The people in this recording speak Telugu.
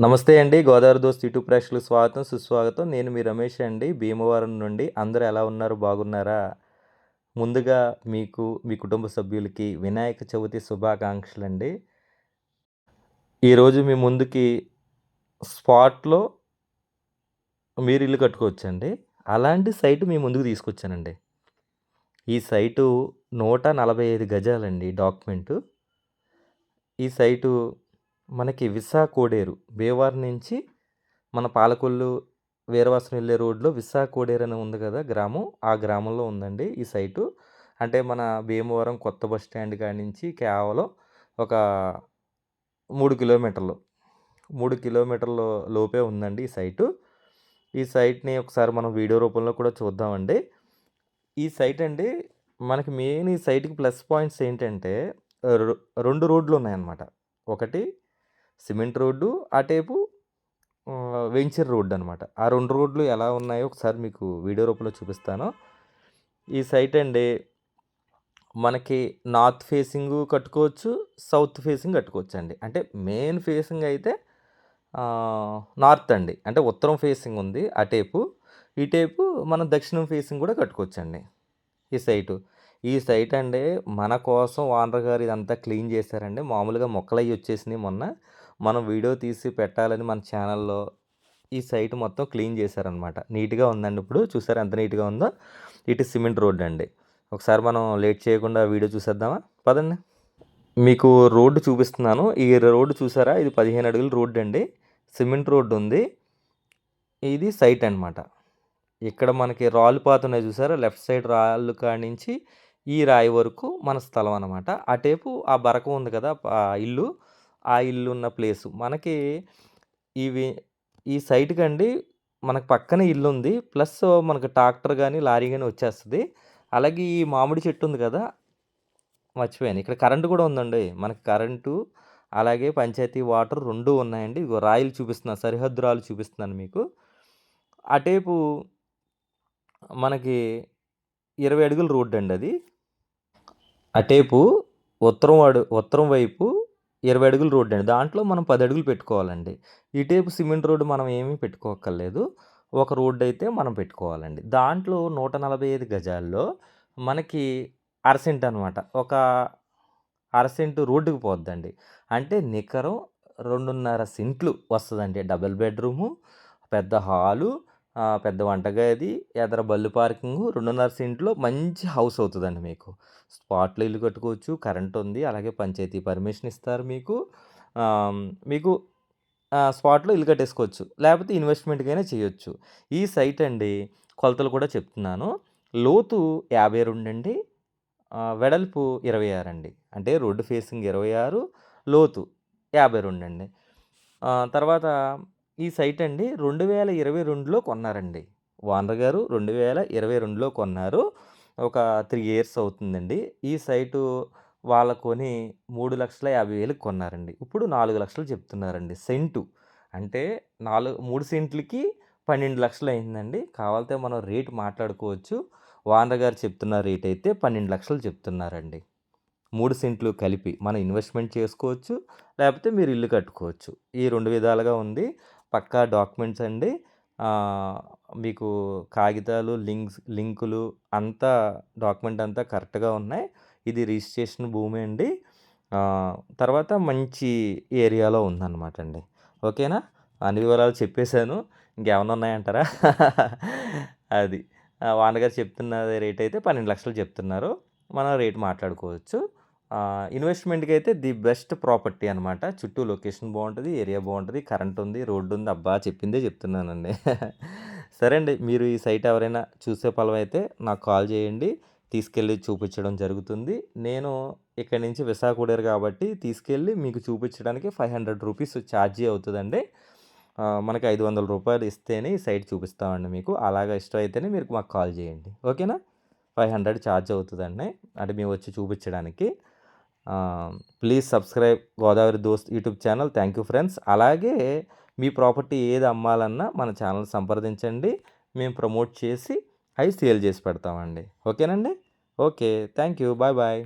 నమస్తే అండి గోదావరి దోస్త్ యూట్యూబ్ ప్రేక్షకులకు స్వాగతం సుస్వాగతం. నేను మీ రమేష్ అండి భీమవరం నుండి. అందరూ ఎలా ఉన్నారు బాగున్నారా? ముందుగా మీకు మీ కుటుంబ సభ్యులకి వినాయక చవితి శుభాకాంక్షలు అండి ఈరోజు మీ ముందుకి స్పాట్లో మీరు ఇల్లు కట్టుకోవచ్చండి. అలాంటి సైటు మీ ముందుకు తీసుకొచ్చానండి. ఈ సైటు నూట నలభై ఐదు గజాలండి డాక్యుమెంటు. ఈ సైటు మనకి విసా కోడేరు. బేవార్ నుంచి మన పాలకొల్లు వీరవాసం వెళ్ళే రోడ్లో విసా కోడేరు అని ఉంది కదా గ్రామం. ఆ గ్రామంలో ఉందండి ఈ సైటు. అంటే మన భీమవరం కొత్త బస్ స్టాండ్ కాడి నుంచి కేవలం ఒక మూడు కిలోమీటర్లు. మూడు కిలోమీటర్ల లోపే ఉందండి ఈ సైటు. ఈ సైట్ని ఒకసారి మనం వీడియో రూపంలో కూడా చూద్దామండి. ఈ సైట్ అండి మనకి మెయిన్ ఈ సైట్కి ప్లస్ పాయింట్స్ ఏంటంటే రెండు రోడ్లు ఉన్నాయన్నమాట. ఒకటి సిమెంట్ రోడ్డు అటేపు వెంచర్ రోడ్డు అనమాట ఆ రెండు రోడ్లు ఎలా ఉన్నాయో ఒకసారి మీకు వీడియో రూపంలో చూపిస్తాను. ఈ సైట్ అండి మనకి నార్త్ ఫేసింగ్ కట్టుకోవచ్చు సౌత్ ఫేసింగ్ కట్టుకోవచ్చు అండి. అంటే మెయిన్ ఫేసింగ్ అయితే నార్త్ అండి. అంటే ఉత్తరం ఫేసింగ్ ఉంది అటేపు ఈ టేపు మనం దక్షిణం ఫేసింగ్ కూడా కట్టుకోవచ్చండి ఈ సైటు. ఈ సైట్ అండి మన కోసం ఓనర్ గారు ఇదంతా క్లీన్ చేశారండి. మామూలుగా మొక్కలు అవి వచ్చేసినాయి మొన్న. మనం వీడియో తీసి పెట్టాలని మన ఛానల్లో ఈ సైట్ మొత్తం క్లీన్ చేశారనమాట నీట్గా ఉందండి ఇప్పుడు. చూసారు ఎంత నీట్గా ఉందో? ఇటు సిమెంట్ రోడ్ అండి. ఒకసారి మనం లేట్ చేయకుండా వీడియో చూసేద్దామా? పదండి. మీకు రోడ్డు చూపిస్తున్నాను. ఈ రోడ్డు చూసారా? ఇది పదిహేను అడుగుల రోడ్డు అండి. సిమెంట్ రోడ్డు ఉంది. ఇది సైట్ అనమాట ఇక్కడ మనకి రాళ్ళు పాతున్నాయి చూసారా? లెఫ్ట్ సైడ్ రాళ్ళు కాడించి నుంచి ఈ రాయి వరకు మన స్థలం అనమాట అటేపు ఆ బరక ఉంది కదా? ఇల్లు. ఆ ఇల్లు ఉన్న ప్లేసు. మనకి ఇవి ఈ సైట్ కండి మనకు పక్కనే ఇల్లు ఉంది ప్లస్ మనకు ట్రాక్టర్ కానీ లారీ కానీ వచ్చేస్తుంది. అలాగే ఈ మామిడి చెట్టు ఉంది కదా మర్చిపోయాను. ఇక్కడ కరెంటు కూడా ఉందండి. మనకి కరెంటు అలాగే పంచాయతీ వాటర్ రెండు ఉన్నాయండి. ఇగో రాయిలు చూపిస్తున్నాను సరిహద్దు రాళ్ళు చూపిస్తున్నాను మీకు. అటేపు మనకి ఇరవై అడుగుల రోడ్డు అండి అది. అటేపు ఉత్తరం వాడు ఉత్తరం వైపు ఇరవై అడుగులు రోడ్డు అండి. దాంట్లో మనం పది అడుగులు పెట్టుకోవాలండి. ఈ టైపు సిమెంట్ రోడ్డు మనం ఏమీ పెట్టుకోక్కర్లేదు. ఒక రోడ్డు అయితే మనం పెట్టుకోవాలండి. దాంట్లో నూట నలభై ఐదు గజాల్లో మనకి అరసెంట్ అనమాట ఒక అరసెంటు రోడ్డుకి పోద్దండి. అంటే నికరం రెండున్నర సెంట్లు వస్తుందండి. డబుల్ బెడ్రూము పెద్ద హాలు పెద్ద వంటగది ఎదర బళ్ళు పార్కింగ్ రెండున్నర సెంట్లో మంచి హౌస్ అవుతుందండి మీకు. స్పాట్లో ఇల్లు కట్టుకోవచ్చు కరెంట్ ఉంది అలాగే పంచాయతీ పర్మిషన్ ఇస్తారు మీకు. మీకు స్పాట్లో ఇల్లు కట్టేసుకోవచ్చు లేకపోతే ఇన్వెస్ట్మెంట్కైనా చేయొచ్చు. ఈ సైట్ అండి కొలతలు కూడా చెప్తున్నాను. లోతు యాభై రెండు అండి వెడల్పు ఇరవై ఆరు అండి. అంటే రోడ్డు ఫేసింగ్ ఇరవై ఆరు లోతు యాభై రెండు అండి. తర్వాత ఈ సైట్ అండి రెండు వేల ఇరవై రెండులో కొన్నారండి. వానర్ గారు రెండు వేల ఇరవై రెండులో కొన్నారు. ఒక త్రీ ఇయర్స్ అవుతుందండి. ఈ సైటు వాళ్ళ కొని మూడు లక్షల యాభై వేలకు కొన్నారండి. ఇప్పుడు నాలుగు లక్షలు చెప్తున్నారండి సెంటు. అంటే నాలుగు మూడు సెంట్లకి పన్నెండు లక్షలు అయిందండి. కావాలితే మనం రేటు మాట్లాడుకోవచ్చు. వానర్ గారు చెప్తున్న రేట్ అయితే పన్నెండు లక్షలు చెప్తున్నారండి. మూడు సెంట్లు కలిపి మనం ఇన్వెస్ట్మెంట్ చేసుకోవచ్చు. లేకపోతే మీరు ఇల్లు కట్టుకోవచ్చు. ఈ రెండు విధాలుగా ఉంది. పక్కా డాక్యుమెంట్స్ అండి. మీకు కాగితాలు లింక్స్ లింకులు అంతా డాక్యుమెంట్ అంతా కరెక్ట్గా ఉన్నాయి. ఇది రిజిస్ట్రేషన్ భూమి అండి. తర్వాత మంచి ఏరియాలో ఉందన్నమాట అండి. ఓకేనా? అన్ని వివరాలు చెప్పేశాను. ఇంకేమైనా ఉన్నాయంటారా? అది. వానగారు చెప్తున్న రేట్ అయితే పన్నెండు లక్షలు చెప్తున్నారు. మనం రేట్ మాట్లాడుకోవచ్చు. ఇన్వెస్ట్మెంట్కి అయితే ది బెస్ట్ ప్రాపర్టీ అనమాట చుట్టూ లొకేషన్ బాగుంటుంది ఏరియా బాగుంటుంది కరెంట్ ఉంది రోడ్డు ఉంది. అబ్బా చెప్పిందే చెప్తున్నానండి. సరే అండి మీరు ఈ సైట్ ఎవరైనా చూసే పొలం అయితే నాకు కాల్ చేయండి. తీసుకెళ్ళి చూపించడం జరుగుతుంది. నేను ఇక్కడి నుంచి విశాఖూడేరు కాబట్టి తీసుకెళ్ళి మీకు చూపించడానికి ఫైవ్ హండ్రెడ్ రూపీస్ ఛార్జీ అవుతుందండి. మనకి ఐదు వందల రూపాయలు ఇస్తేనే ఈ సైట్ చూపిస్తామండి మీకు. అలాగా ఇష్టం అయితేనే మీరు మాకు కాల్ చేయండి. ఓకేనా? ఫైవ్ హండ్రెడ్ ఛార్జ్ అవుతుందండి. అంటే మేము వచ్చి చూపించడానికి. Please subscribe Godavari Dost YouTube channel. Thank you friends అలాగే మీ ప్రాపర్టీ ఏది అమ్మాలన్నా మన ఛానల్ సంప్రదించండి. మేము ప్రమోట్ చేసి అవి సేల్ చేసి పెడతామండి. ఓకేనండి? Okay. Thank you bye bye